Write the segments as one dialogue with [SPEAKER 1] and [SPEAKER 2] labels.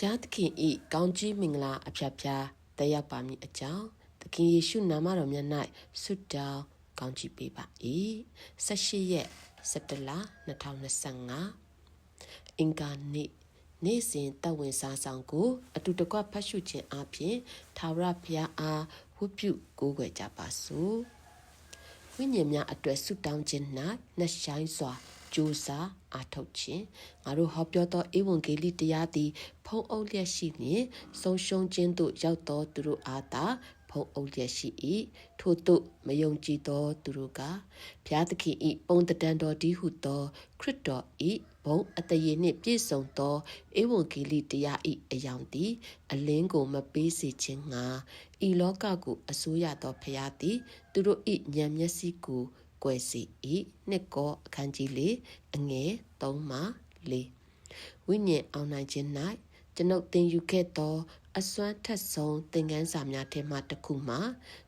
[SPEAKER 1] ဖျားသခင်ဤကောင်းကြီးမင်္ဂလာအဖျားဖျားတက်ရောက်ပါမည်အကြောင်းသခင်ယေရှုနာမတော်မြတ်၌ဆုတောင်းကောင်းချီးပေးပါ၏18ရက်17လ2025အင်္ဂါနေ့နေ့စဉ်တဝင်စားဆောင်ကို အတူတကွဖတ်ရှုခြင်းအပြင်သာဝရဘုရားအားဝတ်ပြုကိုးကွယ်ကြပါစို့ဝိညာဉ်များအတွက်ဆုတောင်းခြင်း၌နှဆိုင်စွာ ကြိုးစားအားထုတ်ခြင်းငါတို့ဟောပြောသောဧဝံဂေလိတရားသည် ဖုံးအုပ်လျက်ရှိလျင်ဆုံးရှုံးခြင်းသို့ရောက်သောသူတို့အားသာဖုံးအုပ်လျက်ရှိ၏ထို့သို့မယုံကြည်သောသူတို့ကဘုရားသခင်၏ပုံတန်တော်ဒီဟုသော ခရစ်တော်၏ဘုံအတရေနှင့်ပြည့်စုံသောဧဝံဂေလိတရား၏အယောင်သည် အလင်းကိုမပေးစေခြင်းငှာဤလောကကိုအစိုးရသောဘုရားသည် သူတို့၏ဉာဏ်မျက်စိကို ကွယ်စီ၏နှစ်ကောအခန်းကြီးလေးအငယ်3မှ4ဝိညာဉ်အောင်နိုင်ခြင်း၌ကျွန်ုပ်သင်ယူခဲ့သော အစွမ်းထက်ဆုံးသင်ခန်းစာများထဲမှတစ်ခုမှာ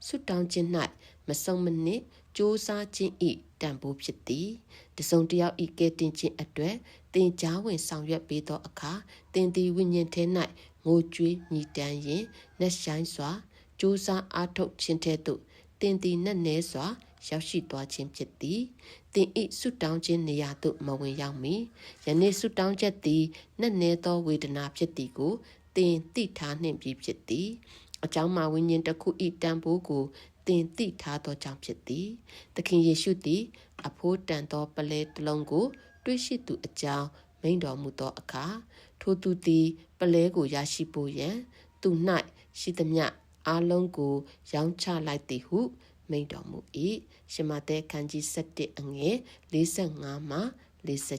[SPEAKER 1] ဆွတောင်းခြင်း၌မဆုံးမနစ်စ조사ခြင်းဤတန်ဖိုးဖြစ်သည်တစုံတယောက်ဤကဲတင်ခြင်းအတွက်သင်ကြားဝင်ဆောင်ရွက်ပေးသောအခါသင်သည်ဝိညာဉ်ထဲ၌ငိုကြွေးမြည်တမ်းရင်နှက်ဆိုင်စွာစ조사အားထုတ်ခြင်းထဲသို့သင်သည်နှက်နဲစွာ ရောက်ရှိသွားခြင်းဖြစ်သည်သင်ဤဆုတောင်းခြင်းနေရာသို့မဝင်ရောက်မီယနေ့ဆုတောင်းချက်သည်နှက်နဲသောဝေဒနာဖြစ်သည်ကိုသင်သိထားနှင့်ပြီဖြစ်သည်အကြောင်းမှာဝိညာဉ်တစ်ခုဤတန်ဖိုးကိုသင်သိထားသောကြောင့်ဖြစ်သည်သခင်ယေရှုသည် အဖိုးတန်သောပလဲတစ်လုံးကို တွေ့ရှိသူအကြောင်းမိန်တော်မူသောအခါထိုသူသည်ပလဲကိုရရှိဖို့ရန်သူ၌ရှိသမျှအားလုံးကိုရောင်းချလိုက်သည်ဟု မိန့်တော်မူ၏ရှမသက်ခန်းကြီး7အငယ်45မှ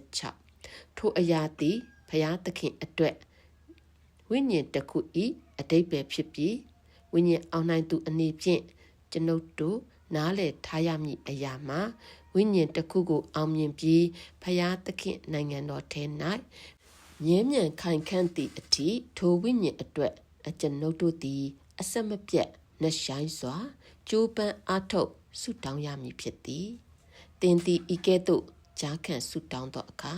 [SPEAKER 1] 46ထိုအရာသည်ဖျားသခင်အတွက်ဝိညာဉ်တစ်ခုဤအတိတ်ပဲဖြစ်ပြီးဝိညာဉ်အောင်နိုင်သူအနေဖြင့်ကျွန်ုပ်တို့နားလည်ထားရမည့်အရာမှာဝိညာဉ်တစ်ခုကိုအောင်မြင်ပြီးဖျားသခင်နိုင်ငံတော်ထဲ၌မြဲမြံခိုင်ခန့်သည့်အထိထိုဝိညာဉ်အတွက်အကျွန်ုပ်တို့သည် အဆက်မပြတ်နှဆိုင်စွာ ကြိုးပမ်းအားထုတ်ဆုတောင်းရမည်ဖြစ်သည်။တင်သည်ဤကဲ့သို့ကြားခံဆုတောင်းသောအခါ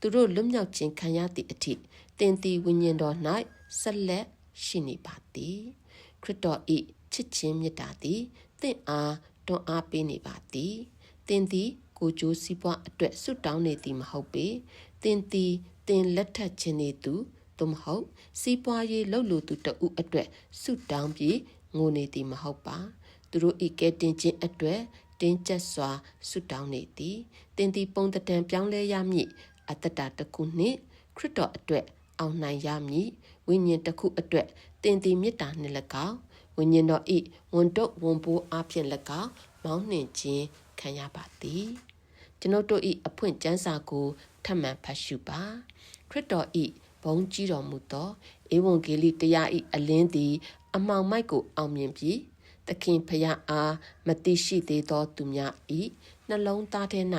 [SPEAKER 1] သူတို့လွတ်မြောက်ခြင်းခံရသည့်အထိတင်သည်ဝိညာဉ်တော်၌ဆက်လက်ရှိနေပါသည်။ခရစ်တော်၏ချစ်ခြင်းမေတ္တာသည်သင်အားတွန်းအားပေးနေပါသည်။တင်သည်ကိုကြိုးစည်းပွားအတွက်ဆုတောင်းနေသည်မဟုတ်ပေ။တင်သည်တင်လက်ထပ်ခြင်းနေသူသို့မဟုတ်စီးပွားရေးလှုပ်လို့သူတဦးအတွက်ဆုတောင်းပြီးငိုနေသည်မဟုတ်ပါ သူတို့ဤကဲတင်ခြင်းအတွက်တင်းကျပ်စွာဆုတောင်းနေသည်တင်သည်ပုံတံပြောင်းလဲရမည်အတ္တတာတစ်ခုနှင့်ခရစ်တော်အတွက်အောင်နိုင်ရမည်ဝိညာဉ်တစ်ခုအတွက်တင်သည်မေတ္တာနှင့်၎င်းဝိညာဉ်တော်ဤဝန်တုဝန်ပိုးအဖြစ်၎င်းမောင်းနှင်ခြင်းခံရပါသည်ကျွန်ုပ်တို့ဤအဖွင့်ကျမ်းစာကိုထပ်မံဖတ်ရှုပါခရစ်တော်ဤဘုန်းကြီးတော်မူသောဧဝံဂေလိတရားဤအလင်းသည် အမှောင်မိုက်ကိုအောင်မြင်ပြီး သခင်ဖရာအားမသိရှိသေးသောသူများဤနှလုံးသားထဲ၌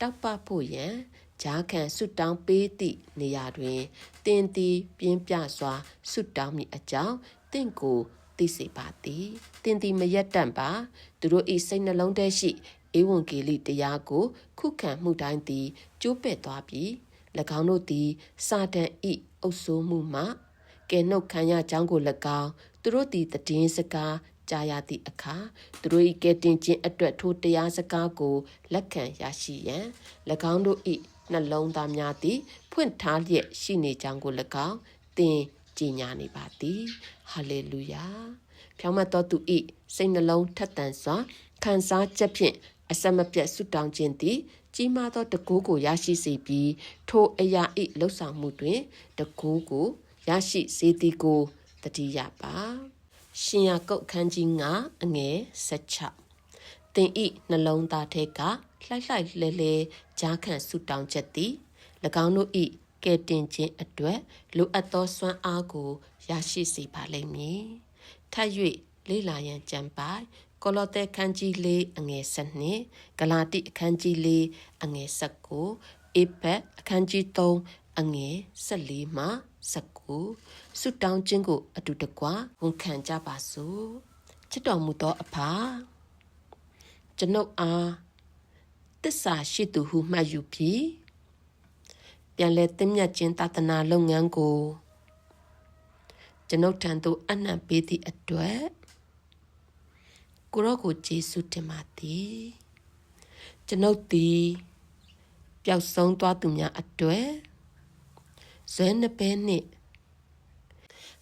[SPEAKER 1] တောက်ပဖို့ရန်ဂျားခံဆွတောင်းပေးသည့်နေရာတွင်တင်သည်ပြင်းပြစွာဆွတောင်းမိအကြောင်းတင့်ကိုသိစေပါသည်တင်သည်မရက်တန့်ပါသူတို့ဤစိတ်နှလုံးထဲရှိဧဝံဂေလိတရားကို ခုခံမှုတိုင်းသည်ကျိုးပဲ့သွားပြီး၎င်းတို့သည်စာတန်ဤအုပ်ဆိုးမှုမှကဲနှုတ်ခံရကြောင်းကို၎င်းသူတို့သည်တည်င်းစကား ကြားရသည့်အခါသူတို့၏ကဲတင်ခြင်းအတွက်ထိုတရားစကားကိုလက်ခံရရှိရန်၎င်းတို့၏နှလုံးသားများသည်ဖွင့်ထားလျက်ရှိနေကြောင်းကို၎င်းသင်ကြီးညာနေပါသည်ဟာလေလုယာဖြောင်းမတော်သူ၏စိတ်နှလုံးထက်သန်စွာခံစားချက်ဖြင့်အစမပြတ်ဆုတောင်းခြင်းသည်ကြီးမားသောတကူကိုရရှိစေပြီးထိုအရာ၏လှုပ်ဆောင်မှုတွင်တကူကိုရရှိစေသည်ကိုတတိယပါ ရှင်ရကုတ်ခန်းကြီး9အငယ်16တင်ဤနှလုံးသားထဲကလှိုက်လှိုက်လဲလဲကြားခံဆူတောင်းချက်သည်၎င်းတို့ဤကဲတင်ခြင်းအတွက်လိုအပ်သောစွမ်းအားကိုရရှိစေပါလိမ့်မည်ထပ်၍လေ့လာရန်ကြံပါကောလောသဲခန်းကြီး၄အငယ်7ဂလာတိအခန်းကြီး၄အငယ်19အေဖက်အခန်းကြီး3 အငယ်14မှ19ဆုတောင်းခြင်းကိုအတူတကွဝန်ခံကြပါစို့ချစ်တော်မူသောအဖာကျွန်ုပ်အားတစ္ဆာရှိသူဟုမှတ်ယူပြီးပြန်လဲသင်မြတ်ခြင်းသာသနာလုပ်ငန်းကိုကျွန်ုပ်ထံသို့အနှံပေးသည့်အတွက်ကိုရောကိုယေရှုတင်ပါသည်ကျွန်ုပ်သည်ပျောက်ဆုံးသွားသူများအတွက် ဇွဲနှစ်ပဲနှင့်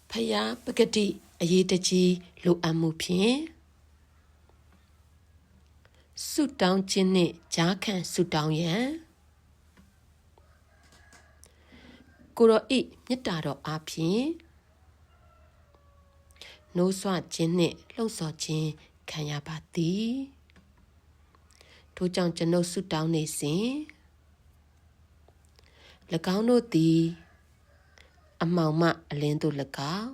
[SPEAKER 1] ဖယားပဂတိအရေးတကြီးလိုအပ်မှုဖြင့်ဆုတောင်းခြင်းနှင့်ဂျားခံဆုတောင်းရန်ကိုရောဤမေတ္တာတော်အားဖြင့်နိုးဆွခြင်းနှင့်လှုပ်ဆော်ခြင်းခံရပါသည်ထို့ကြောင့်ကျွန်ုပ်ဆုတောင်းနေစဉ်၎င်းတို့သည် အမောင်မအလင်းတို့၎င်း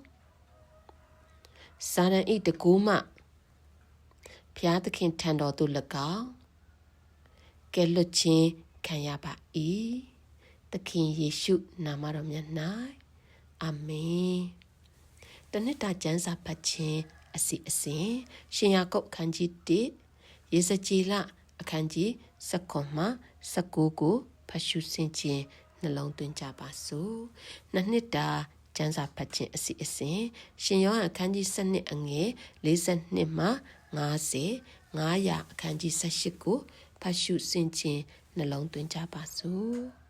[SPEAKER 1] စာရန်ဤတကူမှဖျားသခင်ထံတော်သို့၎င်းကဲလွတ်ခြင်းခံရပါ၏သခင်ယေရှုနာမတော်မြတ်၌အာမင်တနစ်တာကျမ်းစာဖတ်ခြင်းအစီအစဉ်ရှင်ယာကုတ်ခန်းကြီး1ရေစကြည်လအခန်းကြီး19မှ19ကိုဖတ်ရှုဆင်ခြင်း နှလုံးသွင်းကြပါစို့နှစ်နှစ်တာကျမ်းစာဖတ်ခြင်းအစီအစဉ်ရှင်ယောဟန်အခန်းကြီး7အငယ်42မှ50 900အခန်းကြီး18ကိုဖတ်ရှုဆင်ခြင်းနှလုံးသွင်းကြပါစို့